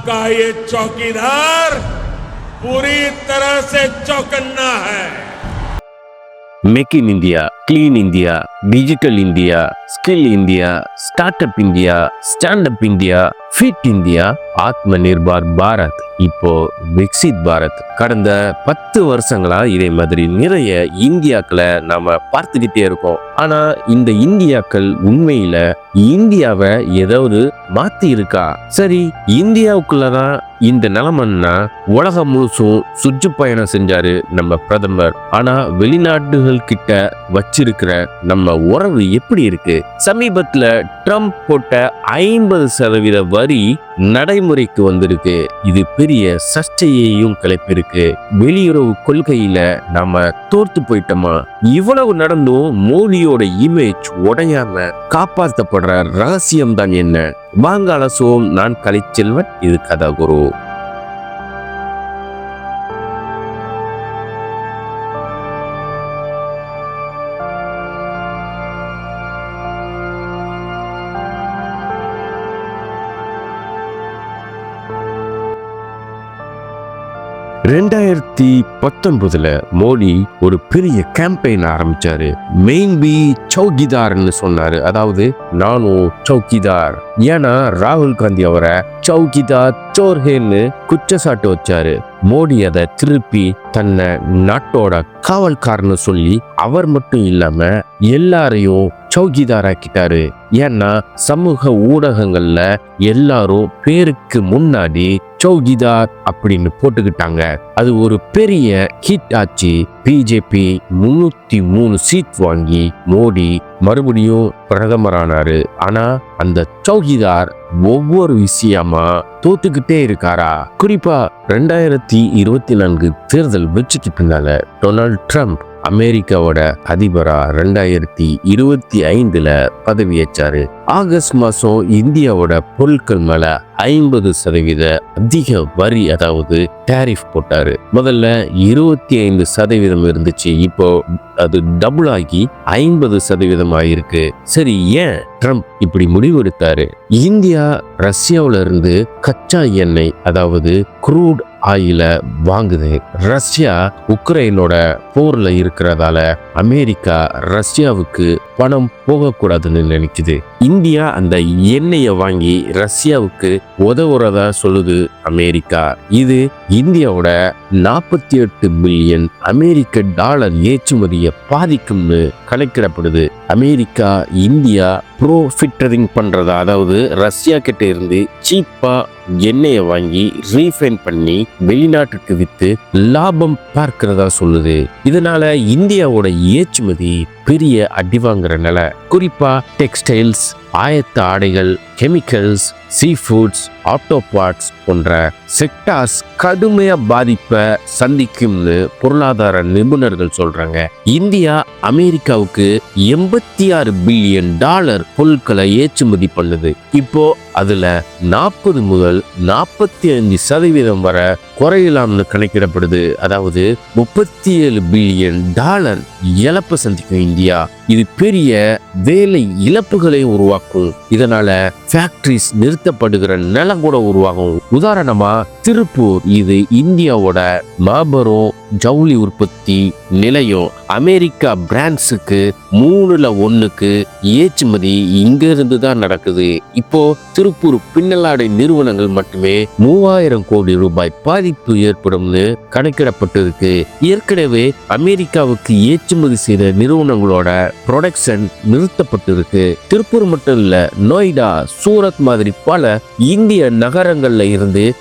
आपका ये चौकीदार पूरी तरह से चौकन्ना है। Make in India, clean India, digital India, skill India, startup India, stand up India fit India Atma Nirbhar Bharat இப்போ விக்சித் பாரத் கடந்த பத்து வருஷங்களா இதே மாதிரி நிறைய இந்தியாக்களை நாம பார்த்துக்கிட்டே இருக்கோம். ஆனா இந்த இந்தியாக்கள் உண்மையில இந்தியாவை ஏதாவது மாத்தி இருக்கா? சரி இந்தியாவுக்குள்ளதான் இந்த நிலமன்னா உலகம் முழுசும் சுற்றுப்பயணம் செஞ்சாரு நம்ம பிரதமர். ஆனா வெளிநாடுகள் கிட்ட வச்சிருக்கிற நம்ம உறவு எப்படி இருக்கு? சமீபத்துல ட்ரம்ப் போட்ட ஐம்பது சதவீத வரி நடைமுறைக்கு வந்திருக்கு. இது பெரிய சர்ச்சையையும் கிளப்பிருக்கு. வெளியுறவு கொள்கையில நாம தோர்த்து போயிட்டோமா? இவ்வளவு நடந்தும் மோடியோட இமேஜ் உடையாம காப்பாற்றப்படுற ரகசியம் தான் என்ன? வாங்க அலசுவோம் நான் கலைச்செல்வன் இது கதாகுரு. ரெண்டாயிரத்தி பத்தொன்பதுல மோடி ஒரு பெரிய கேம்பெயின் ஆரம்பிச்சாரு. மெயின் பி சௌகிதார்னு சொன்னாரு. அதாவது நானும் சௌகிதார் ஏன்னா ராகுல் காந்தி அவரை சௌகிதார் சோர்ஹேன்னு குற்றச்சாட்டு வச்சாரு. மோடி அதை திருப்பி தன்னை நாட்டோட காவல்காரன்னு சொல்லி அவர் மட்டும் இல்லாம எல்லாரையும் சௌகிதார் ஆக்கிட்டாரு ஏன்னா சமூக ஊடகங்கள்ல எல்லாரும் பேருக்கு முன்னாடி சௌகிதார் அப்படின்னு போட்டுக்கிட்டாங்க. அது ஒரு பெரிய ஹிட் ஆச்சு. பிஜேபி முன்னூத்தி மூணு சீட் வாங்கி மோடி மறுபடியும் பிரதமரானாரு. ஆனா அந்த சௌகிதார் ஒவ்வொரு விஷயமா தோத்துக்கிட்டே இருக்காரா? குறிப்பா ரெண்டாயிரத்தி இருபத்தி நான்கு தேர்தல் வெற்றிக்கு பின்னால டொனால்ட் ட்ரம்ப் அமெரிக்காவோட அதிபரா ரெண்டாயிரத்தி இருபத்தி ஐந்துல பதவியேற்றாரு. ஆகஸ்ட் மாசம் இந்தியாவோட பொருட்கள் மேல ஐம்பது சதவீத அதிக வரி அதாவது டேரிஃப் போட்டாரு. முதல்ல இருபத்தி ஐந்து சதவீதம் இருந்துச்சு இப்போ அது டபுள் ஆகி ஐம்பது சதவீதம் ஆயிருக்கு. சரி ஏன் ட்ரம்ப் இப்படி முடிவெடுத்தாரு? இந்தியா ரஷ்யாவில இருந்து கச்சா எண்ணெய் அதாவது குரூட் ஆயில வாங்குது. ரஷ்யா உக்ரைனோட போர்ல இருக்கிறதால அமெரிக்கா ரஷ்யாவுக்கு பணம் போகக்கூடாதுன்னு நினைக்குது. இந்தியா அந்த எண்ணெயை வாங்கி ரஷ்யாவுக்கு உதவுறதா சொல்லுது அமெரிக்கா. இது இந்தியாவோட நாற்பத்தி எட்டு பில்லியன் அமெரிக்க டாலர் ஏற்றுமதியை பாதிக்கும்னு கணக்கிடப்படுது. அமெரிக்கா இந்தியா ப்ரோ ஃபிட்டரிங் பண்றதா அதாவது ரஷ்யா கிட்ட இருந்து சீப்பா எண்ணெயை வாங்கி ரீஃபைன் பண்ணி வெளிநாட்டுக்கு வித்து லாபம் பார்க்கிறதா சொல்லுது. இதனால இந்தியாவோட ஏற்றுமதி பெரிய அடி வாங்குற நிலை. குறிப்பா டெக்ஸ்டைல்ஸ் ஆயத்த ஆடைகள் chemicals sea foods auto parts போன்ற செக்டார்ஸ் கடுமையா பாதிப்பை சந்திக்கும்னு பொருளாதார நிபுணர்கள் சொல்றாங்க. இந்தியா அமெரிக்காவுக்கு எண்பத்தி ஆறு பில்லியன் டாலர் பொருட்களை ஏற்றுமதி பண்ணுது. இப்போ அதுல நாற்பது முதல் நாற்பத்தி அஞ்சு சதவீதம் வரை குறையலாம்னு கணக்கிடப்படுது. அதாவது முப்பத்தி ஏழு பில்லியன் டாலர் இழப்பை சந்திக்கும் இந்தியா. இது பெரிய வேலை இழப்புகளை உருவாக்கும். இதனால ஃபேக்ட்ரிஸ் நிறுத்தப்படுகிற நிலம் கூட உருவாகும். உதாரணமாக திருப்பூர். இது இந்தியாவோட மாபெரும் ஜவுளி உற்பத்தி நிலையம். அமெரிக்கா பிராண்ட்ஸுக்கு மூணுல ஒண்ணுக்கு ஏற்றுமதி இங்கிருந்து தான் நடக்குது. இப்போ திருப்பூர் பின்னலாடை நிறுவனங்கள் மட்டுமே மூவாயிரம் கோடி ரூபாய் பாதிப்பு ஏற்படும்னு கணக்கிடப்பட்டிருக்கு. ஏற்கனவே அமெரிக்காவுக்கு ஏற்றுமதி செய்த நிறுவனங்களோட ப்ரொடக்ஷன் நிறுத்தப்பட்டிருக்கு. திருப்பூர் மட்டும் இல்ல நொய்டா சூரத் மாதிரி பல இந்திய நகரங்கள்ல இருந்து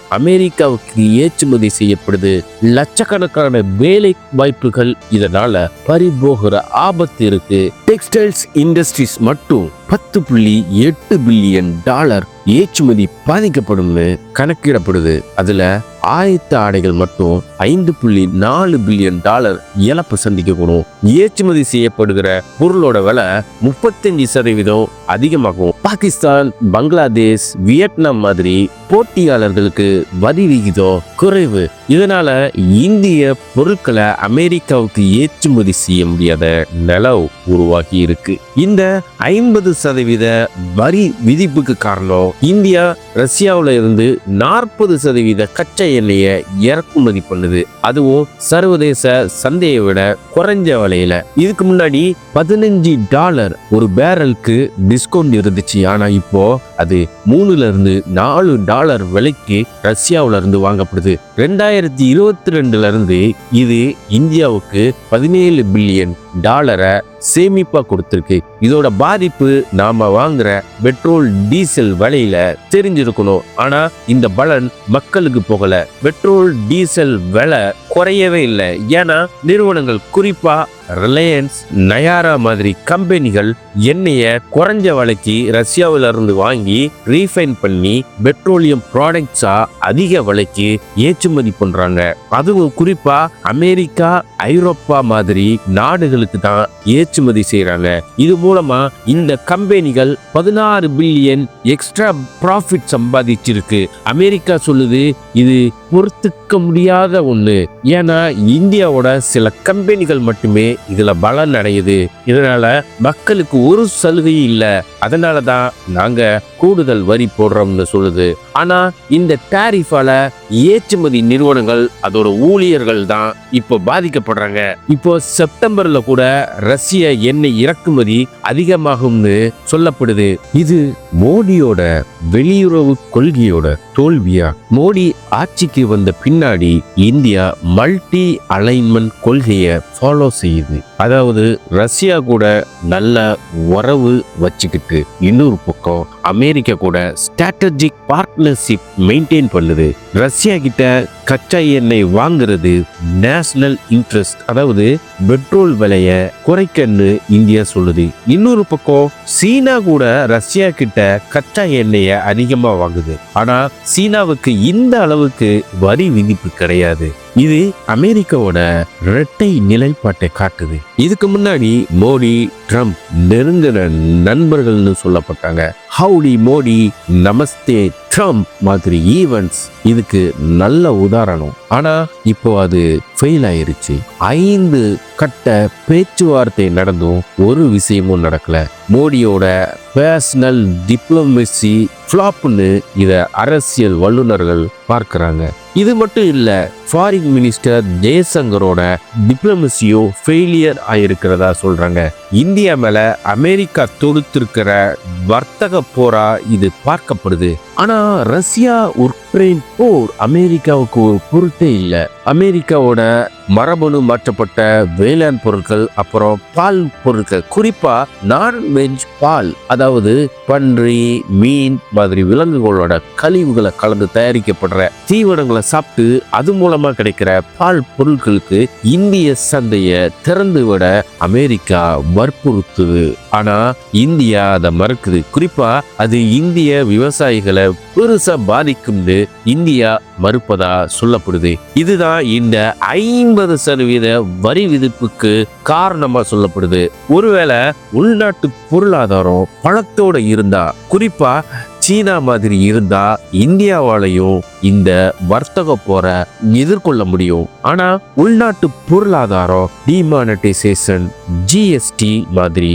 அமெரிக்காவுக்கு ஏற்றுமதி செய்யப்படுது. லட்சக்கணக்கான வேலை வாய்ப்புகள் இதனால பறிபோகிற ஆபத்து இருக்கு. டெக்ஸ்டைல்ஸ் இண்டஸ்ட்ரீஸ் மட்டும் பத்து புள்ளி எட்டு பில்லியன் டாலர் ஏற்றுமதி பாதிக்கப்படும்னு கணக்கிடப்படுது. அதுல ஆயத்த ஆடைகள் மட்டும் ஐந்து புள்ளி நாலு பில்லியன் டாலர் இழப்பு சந்திக்கக்கூடும். ஏற்றுமதி செய்யப்படுகிற பொருளோட விலை முப்பத்தஞ்சு சதவீதம் அதிகமாகும். பாகிஸ்தான் பங்களாதேஷ் வியட்நாம் மாதிரி போட்டியாளர்களுக்கு வரி விகிதம் குறைவு. இதனால இந்திய பொருட்களை அமெரிக்காவுக்கு ஏற்றுமதி செய்ய முடியாத நிலம் உருவாகி இருக்கு. இந்த ஐம்பது சதவீத வரி விதிப்புக்கு காரணம் இந்தியா ரஷ்யாவில் இருந்து நாற்பது சதவீத கச்சா எண்ணெயை இறக்குமதி பண்ணுது. அதுவும் சர்வதேச சந்தையை விட குறைஞ்ச விலையில. இதுக்கு முன்னாடி பதினஞ்சு டாலர் ஒரு பேரலுக்கு டிஸ்கவுண்ட் இருந்துச்சு. ஆனா இப்போ அது மூணுல இருந்து நாலு டாலர் விலைக்கு ரஷ்யாவில இருந்து வாங்கப்படுது. ரெண்டாயிரத்தி இருபத்தி ரெண்டுல இருந்து இது இந்தியாவுக்கு பதினேழு பில்லியன் டாலரை சேமிப்பா கொடுத்துருக்கு. இதோட பாதிப்பு நாம வாங்குற பெட்ரோல் டீசல் விலையில தெரிஞ்சிருக்கணும். ஆனா இந்த பலன் மக்களுக்கு போகல. பெட்ரோல் டீசல் விலை குறையவே இல்லை. ஏன்னா நிறுவனங்கள் குறிப்பா ரிலையன்ஸ் நயாரா மாதிரி கம்பெனிகள் எண்ணெயை குறைஞ்ச விலைக்கு ரஷ்யாவில இருந்து வாங்கி ரீஃபைன் பண்ணி பெட்ரோலியம் ப்ராடக்ட்ஸா அதிக விலைக்கு ஏற்றுமதி பண்றாங்க. அதுவும் குறிப்பா அமெரிக்கா ஐரோப்பா மாதிரி நாடுகளுக்கு தான் ஏற்றுமதி செய்யறாங்க இது மூலமா இந்த கம்பெனிகள் பதினாறு பில்லியன் எக்ஸ்ட்ரா ப்ராஃபிட் சம்பாதிச்சிருக்கு. அமெரிக்கா சொல்லுது இது பொறுத்துக்க முடியாத ஒன்று ஏன்னா இந்தியாவோட சில கம்பெனிகள் மட்டுமே இதுல பலன் அடையுது. இதனால மக்களுக்கு ஒரு சலுகையும் இல்ல. அதனால தான் நாங்க கூடுதல் வரி போடுறோம்னு சொல்லுது. ஆனா இந்த டாரிஃபால ஏற்றுமதி நிறுவனங்கள் அதோட ஊழியர்கள் தான் இப்போ பாதிக்கப்படுறாங்க. இப்போ செப்டம்பர்ல கூட ரஷ்ய எண்ணெய் இறக்குமதி அதிகமாகும்னு சொல்லப்படுது. இது மோடியோட வெளியுறவு கொள்கையோட தோல்வியா? மோடி ஆட்சிக்கு வந்த பின்னாடி இந்தியா மல்டி அலைன்மெண்ட் கொள்கையை ஃபாலோ செய்யுது. அதாவது ரஷ்யா கூட நல்ல உறவு வச்சுக்கிட்டு இன்னொரு பக்கம் அமெரிக்கா கூட ஸ்ட்ராட்டஜிக் பார்ட்னர்ஷிப் மெயின்டைன் பண்ணுது. ரஷ்யா கிட்ட கச்சா எண்ணெய் வாங்குறது நேஷனல் இன்ட்ரெஸ்ட் அதாவது பெட்ரோல் விலைய குறைக்கன்னு இந்தியா சொல்லுது. இன்னொரு பக்கம் சீனா கூட ரஷ்யா கிட்ட கச்சா எண்ணெய அதிகமா வாங்குது. ஆனா சீனாவுக்கு இந்த அளவுக்கு வரி விதிப்பு கிடையாது. இது அமெரிக்காவோட இரட்டை நிலைப்பாட்டை காட்டுது. இதுக்கு முன்னாடி மோடி ட்ரம்ப் நெருங்கிற நண்பர்கள்னு சொல்லப்பட்டாங்க. ஹவுடி மோடி நமஸ்தே ட்ரம்ப் மாதிரி ஈவெண்ட்ஸ் இதுக்கு நல்ல உதாரணம். ஆனா இப்போ அது ஃபெயில் ஆயிருச்சு. ஐந்து கட்ட பேச்சுவார்த்தை நடந்தும் ஒரு விஷயமும் நடக்கல. மோடியோட பர்சனல் டிப்ளமசி ஃப்ளாப்னு இதை அரசியல் வல்லுநர்கள் பார்க்குறாங்க. இது மட்டும் இல்ல ஃபாரின் மினிஸ்டர் ஜெயசங்கரோட டிப்ளமசியோ ஃபெயிலியர் ஆயிருக்கிறதா சொல்றாங்க. இந்தியா மேல அமெரிக்கா தொடுத்திருக்கிற வர்த்தக போரா இது பார்க்கப்படுது. ஆனா ரஷ்யா உக்ரைன் போர் அமெரிக்காவுக்கு ஒரு பொருட்டே இல்லை. அமெரிக்காவோட மரபணு மாற்றப்பட்ட வேளாண் பொருட்கள் அப்புறம் பால் பொருட்கள். குறிப்பா நான்வெஜ் பால் அதாவது பன்றி மீன் மாதிரி விலங்குகளோட கழிவுகளை கலந்து தயாரிக்கப்படுற தீவனங்களை சாப்பிட்டு அது மூலமா கிடைக்கிற பால் பொருட்களுக்கு இந்திய சந்தையை திறந்து விட அமெரிக்கா வற்புறுத்துது. ஆனா இந்தியா அதை மறுக்குது. குறிப்பா அது இந்திய விவசாயிகளை பெருசா பாதிக்கும்னு இந்தியா மறுப்பதா சொல்லப்படுது. இதுதான் இந்த ஐம்பது சதவீத வரி விதிப்புக்கு காரணமா சொல்லப்படுது. ஒருவேளை உள்நாட்டு பொருளாதாரம் பணத்தோட இருந்தா குறிப்பா சீனா மாதிரி இருந்தா இந்தியாவாலையும் இந்த வர்த்தக போரை எதிர்கொள்ள முடியும். ஆனா உள்நாட்டு பொருளாதாரம் டிமானடைசேஷன் ஜிஎஸ்டி மாதிரி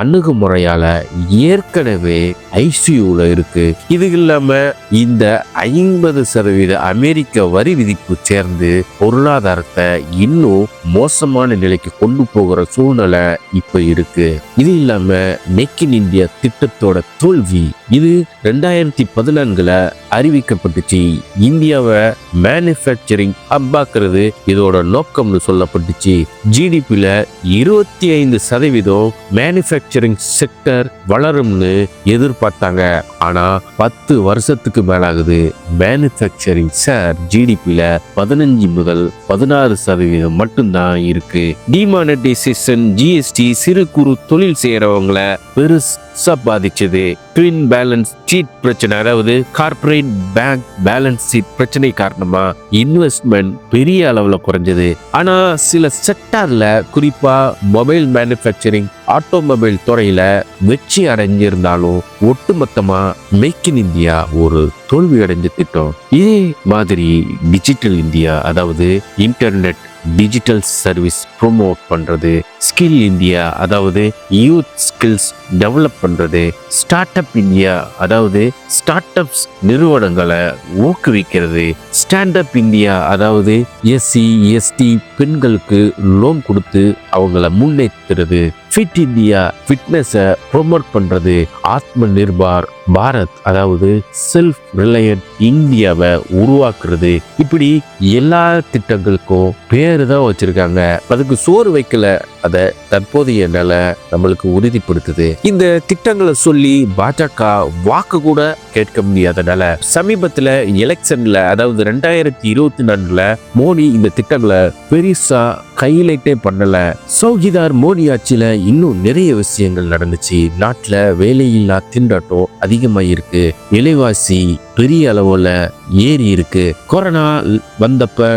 அணுகுமுறையால ஏற்கனவே ஐசியூல இருக்கு. இது இல்லாம இந்த ஐம்பது சதவீத அமெரிக்க வரி விதிப்பு சேர்ந்து பொருளாதாரத்தை இன்னும் மோசமான நிலைக்கு கொண்டு போகிற சூழ்நிலை இப்ப இருக்கு. இது இல்லாம மேக் இன் இந்தியா திட்டத்தோட தோல்வி. இது ரெண்டாயிரத்தி பதினான்குல அறிவிக்கப்பட்டுச்சு. இந்தியாவை மேனுஃபேக்சரிங் ஹப்பாக்குறது இதோட நோக்கம்னு சொல்லப்பட்டுச்சு. ஜிடிபியில இருபத்தி ஐந்து சதவீதம் மேனுஃபேக்சரிங் செக்டர் வளரும்னு எதிர்பார்த்தாங்க. ஆனா பத்து வருஷத்துக்கு மேலாகுது. மேனுஃபேக்சரிங் ஷேர் ஜிடிபியில பதினஞ்சு முதல் பதினாறு சதவீதம் மட்டும்தான் இருக்கு. டிமானடைசேஷன் ஜிஎஸ்டி சிறு குறு தொழில் செய்யறவங்கள பெருசு பெருசா பாதிச்சது. ட்வின் பேலன்ஸ் சீட் பிரச்சனை அதாவது கார்ப்பரேட் பேங்க் பேலன்ஸ் சீட் பிரச்சனை காரணமா இன்வெஸ்ட்மெண்ட் பெரிய அளவில் குறைஞ்சது. ஆனா சில செக்டார்ல குறிப்பா மொபைல் மேனுஃபேக்சரிங் ஆட்டோமொபைல் துறையில வெற்றி அடைஞ்சிருந்தாலும் ஒட்டுமொத்தமா மேக் இன் இந்தியா ஒரு தோல்வி அடைஞ்ச திட்டம். இதே மாதிரி டிஜிட்டல் இந்தியா அதாவது இன்டர்நெட் டிஜிட்டல் சர்வீஸ் ப்ரொமோட் பண்ணுறது ஸ்கில் இந்தியா அதாவது யூத் ஸ்கில்ஸ் டெவலப் பண்ணுறது ஸ்டார்ட் அப் இந்தியா அதாவது ஸ்டார்ட் அப்ஸ் நிறுவனங்களை ஊக்குவிக்கிறது ஸ்டாண்ட் அப் இந்தியா அதாவது எஸ்சி எஸ்டி பெண்களுக்கு லோன் கொடுத்து அவங்கள முன்னேற்றுறது ஃபிட் இந்தியா ஃபிட்னஸை ப்ரொமோட் பண்ணுறது ஆத்ம நிர்பார் பாரத் அதாவது செல்ஃப் ரிலையன்ட் இந்தியாவை உருவாக்குறது. இப்படி எல்லா திட்டங்களுக்கும் பேரு தான் வச்சிருக்காங்க. அதுக்கு சோறு வைக்கல அதை தற்போதைய நிலை நம்மளுக்கு உறுதிப்படுத்துது. இந்த திட்டங்களை சொல்லி பாஜக வாக்கு கூட கேட்க முடியாதனால சமீபத்தில் எலெக்ஷன்ல அதாவது ரெண்டாயிரத்தி இருபத்தி நாலுல மோடி இந்த திட்டங்களை பெருசா கையிலைட்டே பண்ணல. சௌகிதார் மோடி ஆட்சியில இன்னும் நிறைய விஷயங்கள் நடந்துச்சு. நாட்டுல வேலையில்லா திண்டாட்டம் அதிகமாயிருக்கு. விலைவாசி பெரிய அளவில் ஏறி இருக்கு. கொரோனா வந்தப்ப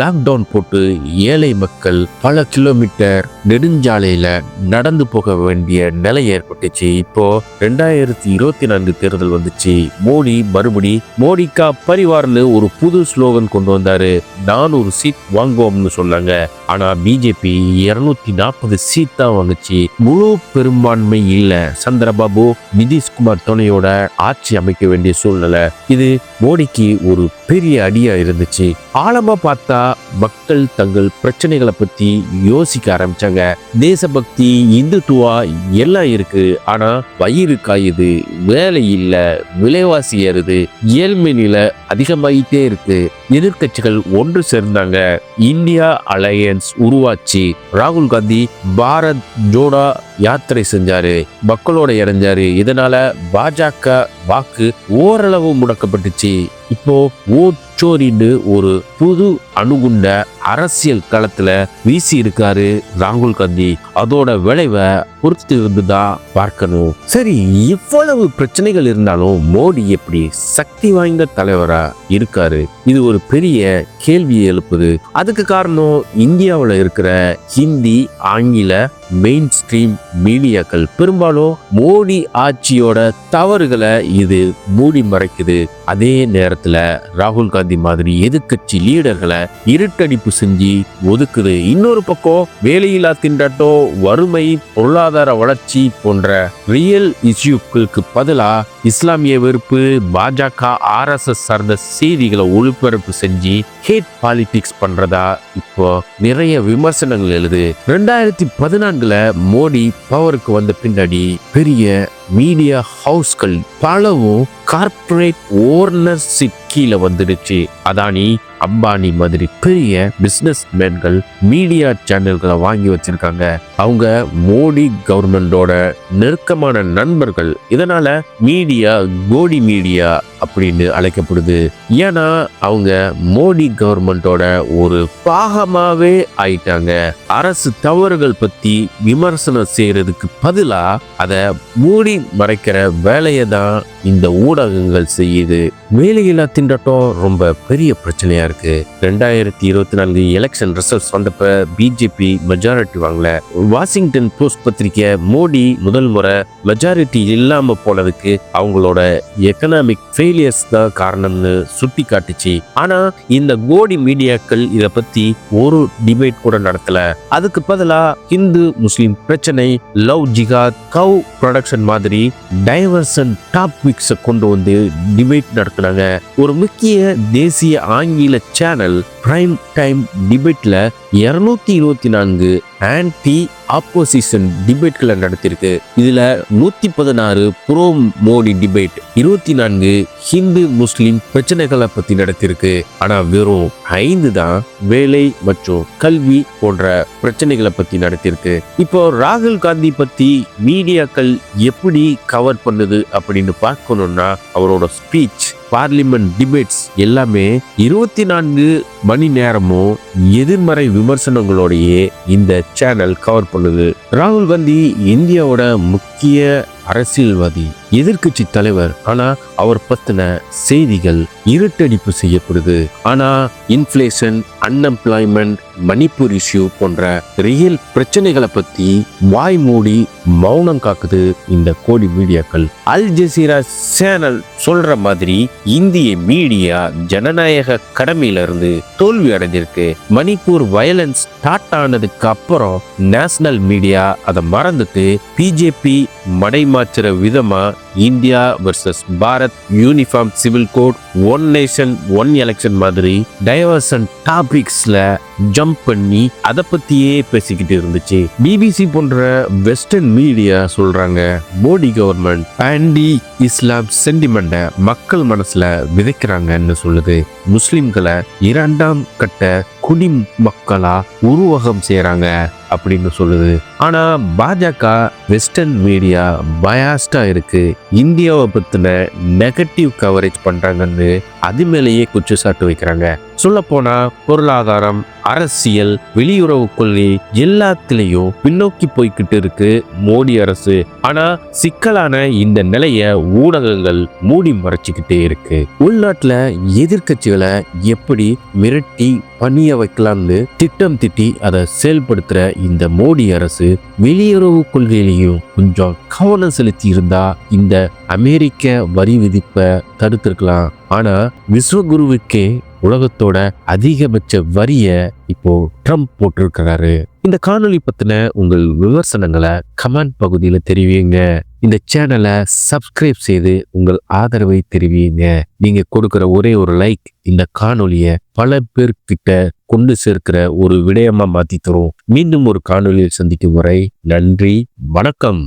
லாக்டவுன் போட்டு ஏழை மக்கள் பல கிலோமீட்டர் நெடுஞ்சாலையில நடந்து போக வேண்டிய நிலை ஏற்பட்டுச்சு. இப்போ ரெண்டாயிரத்தி இருபத்தி நான்கு தேர்தல் வந்துச்சு. மோடி மறுபடி மோடிக்கா பரிவார்னு ஒரு புது ஸ்லோகன் கொண்டு வந்தாரு. நானூறு சீட் வாங்குவோம்னு சொன்னாங்க. ஆனா பிஜேபி இருநூத்தி நாற்பது சீட் தான் வாங்குச்சு. முழு பெரும்பான்மை இல்ல சந்திரபாபு நிதிஷ்குமார் துணையோட ஆட்சி அமைக்க வேண்டிய சூழ்நிலை. இது மோடிக்கு ஒரு பெரிய அடியா இருந்துச்சு. ஆழமா பார்த்தா மக்கள் தங்கள் பிரச்சனைகளை பத்தி யோசிக்க ஆரம்பிச்சாங்க. தேசபக்தி இந்துத்துவா எல்லாம் இருக்கு. ஆனா வயிறு காயுது வேலை இல்ல விலைவாசி ஏறுது ஏழ்மை நிலை அதிகமாயிட்டே இருக்கு. எதிர்க்கட்சிகள் ஒன்று சேர்ந்தாங்க. இந்தியா அலையன்ஸ் உருவாச்சு. ராகுல் காந்தி பாரத் ஜோடா யாத்திரை செஞ்சாரு மக்களோட இணைஞ்சாரு. இதனால பாஜக வாக்கு ஓரளவு முடக்கப்பட்டுச்சு. இப்போ ஓச்சோரின்னு ஒரு புது அணுகுண்ட அரசியல் களத்துல வீசி இருக்காரு ராகுல் காந்தி. அதோட விளைவை பொறுத்து இருந்துதான் பார்க்கணும். சரி இவ்வளவு பிரச்சனைகள் இருந்தாலும் மோடி எப்படி சக்தி வாய்ந்த தலைவரா இருக்காரு? இது ஒரு பெரிய கேள்வியை எழுப்புது. அதுக்கு காரணம் இந்தியாவில் இருக்கிற ஹிந்தி ஆங்கில மெயின் ஸ்ட்ரீம் மீடியாக்கள். பெரும்பாலும் மோடி ஆட்சியோட தவறுகளை இது மூடி மறைக்குது. அதே நேரத்தில் ராகுல் காந்தி மாதிரி எதிர்க்கட்சி லீடர்களை இருட்டடிப்பு செஞ்சு ஒதுக்குது. இன்னொரு பக்கம் வேலையில்லா திண்டாட்டம் வறுமை பொருளாதார வளர்ச்சி போன்ற ரியல் இஷ்யூக்களுக்கு பதிலாக இஸ்லாமிய வெறுப்பு பாஜக ஆர்எஸ்எஸ் சார்ந்த செய்திகளை ஒளிபரப்பு செஞ்சு ஹேட் பாலிடிக்ஸ் பண்றதா இப்போ நிறைய விமர்சனங்கள் எழுது. ரெண்டாயிரத்தி பதினான்குல மோடி பவருக்கு வந்த பின்னாடி பெரிய மீடியா ஹவுஸ்கள் பலவும் கார்ப்பரேட் ஓனர்ஷிப் கீழே வந்துடுச்சு. அதானி அம்பானி மாதிரி பெரிய பிஸ்னஸ் மேன்கள் மீடியா சேனல்களை வாங்கி வச்சிருக்காங்க. அவங்க மோடி கவர்மெண்டோட நெருக்கமான நண்பர்கள். இதனால மீடியா கோடி மீடியா அப்படின்னு அழைக்கப்படுது. ஏன்னா அவங்க மோடி கவர்மெண்டோட ஒரு பாகமாவே ஆயிட்டாங்க. அரசு தவறுகள் பத்தி விமர்சனம் செய்யறதுக்கு பதிலா அதை மூடி மறைக்கிற வேலையை தான் இந்த ஊடகங்கள் செய்யுது. வேலையில்லா திண்டாட்டம் ரொம்ப பெரிய பிரச்சனையா இருக்கு. ரெண்டாயிரத்தி இருபத்தி நான்கு எலெக்ஷன் ரிசல்ட்ஸ் வந்தப்ப பிஜேபி மெஜாரிட்டி வாங்கல. வாஷிங்டன் போஸ்ட் பத்திரிக்கை மோடி முதல் முறை மெஜாரிட்டி இல்லாம போனதுக்கு அவங்களோட எக்கனாமிக் ஃபெயிலியர்ஸ் தான் காரணம்னு சுட்டி காட்டுச்சு ஆனா இந்த கோடி மீடியாக்கள் இதை பத்தி ஒரு டிபேட் கூட நடத்தல. அதுக்கு பதிலா இந்து முஸ்லிம் பிரச்சனை லவ் ஜிகாத் கவ் ப்ரொடக்ஷன் மாதிரி டைவர்சன் டாபிக்ஸை கொண்டு வந்து டிபேட் நடத்துனாங்க. ஒரு முக்கிய தேசிய ஆங்கில சேனல் பிரைம் டைம் டிபேட்ல இருநூத்தி இருபத்தி நான்கு ஆன்டி ஆப்போசிஷன் டிபேட்களை நடத்தியிருக்கு. இதுல நூத்தி பதினாறு புரோ மோடி டிபேட் இருபத்தி நான்கு ஹிந்து முஸ்லிம் பிரச்சனைகளை பத்தி நடத்தியிருக்கு. ஆனா வெறும் ஐந்து தான் வேலை மற்றும் கல்வி போன்ற பிரச்சனைகளை பத்தி நடத்தியிருக்கு. இப்போ ராகுல் காந்தி பத்தி மீடியாக்கள் எப்படி கவர் பண்ணுது அப்படின்னு பார்க்கணும்னா அவரோட ஸ்பீச் பார்லிமெண்ட் டிபேட்ஸ் எல்லாமே இருபத்தி நான்கு மணி நேரமும் எதிர்மறை விமர்சனங்களோடையே இந்த சேனல் கவர் பண்ணுது. ராகுல் காந்தி இந்தியாவோட முக்கிய அரசியல்வாதி எதிர்க்கட்சி தலைவர். ஆனா அவர் பத்தின செய்திகள் இருட்டடிப்பு செய்யப்படுது. ஆனா இன்ஃப்ளேஷன் அன்எம்ப்ளாய்மெண்ட் மணிப்பூர் இஷ்யூ போன்ற ரியல் பிரச்சனைகளை பத்தி வாய் மூடி மௌனம் காக்குது இந்த கோடி மீடியாக்கள். அல் ஜசீரா சேனல் சொல்ற மாதிரி இந்திய மீடியா ஜனநாயக கடமையில இருந்து தோல்வி அடைஞ்சிருக்கு. மணிப்பூர் வயலன்ஸ் ஸ்டார்ட் ஆனதுக்கு அப்புறம் நேஷனல் மீடியா அதை மறந்துட்டு பிஜேபி மடைமாற்றுற விதமா India versus Bharat uniform civil code one nation one election மாதிரி டைவர்சன் டாபிக்ஸ்ல ஜம்ப் பண்ணி அதை பத்தியே பேசிக்கிட்டு இருந்துச்சு. பிபிசி போன்ற வெஸ்டர்ன் மீடியா சொல்றாங்க மோடி கவர்மெண்ட் ஆன்டி இஸ்லாம் சென்டிமெண்ட மக்கள் மனசுல விதைக்கிறாங்கன்னு சொல்லுது. முஸ்லிம்களை இரண்டாம் கட்ட குடி மக்களா உருவகம் செய்யறாங்க அப்படின்னு சொல்லுது. ஆனா பாஜக வெஸ்டர்ன் மீடியா பயாஸ்டா இருக்கு. இந்தியாவை பத்தின நெகட்டிவ் கவரேஜ் பண்றாங்கன்னு அது மேலேயே குற்றச்சாட்டு வைக்கிறாங்க. சொல்ல போனா பொருளாதாரம் அரசியல் வெளியுறவு கொள்கை எல்லாத்திலையும் பின்னோக்கி போய்கிட்டு இருக்கு மோடி அரசு. ஆனா சிக்கலான இந்த நிலைய ஊடகங்கள் மூடி மறைச்சிக்கிட்டே இருக்கு. உள்நாட்டுல எதிர்க்கட்சிகளை எப்படி மிரட்டி பணிய வைக்கலாம்னு திட்டம் திட்டி அதை செயல்படுத்துற இந்த மோடி அரசு வெளியுறவு கொள்கையிலையும் கொஞ்சம் கவனம் செலுத்தி இருந்தா இந்த அமெரிக்க வரி விதிப்பை தடுத்திருக்கலாம். ஆனா விஸ்வகுருவுக்கே உலகத்தோட அதிகபட்ச வரிய இப்போ ட்ரம்ப் போட்டிருக்கிறாரு. இந்த காணொலி பத்தின உங்கள் விமர்சனங்களை கமெண்ட் பகுதியில் தெரிவிங்க. இந்த சேனலை சப்ஸ்கிரைப் செய்து உங்கள் ஆதரவை தெரிவிங்க நீங்க கொடுக்கிற ஒரே ஒரு லைக் இந்த காணொலியை பல பேர்கிட்ட கொண்டு சேர்க்கிற ஒரு விடயமா மாத்தி தரும். மீண்டும் ஒரு காணொலியை சந்திக்கும் வரை நன்றி வணக்கம்.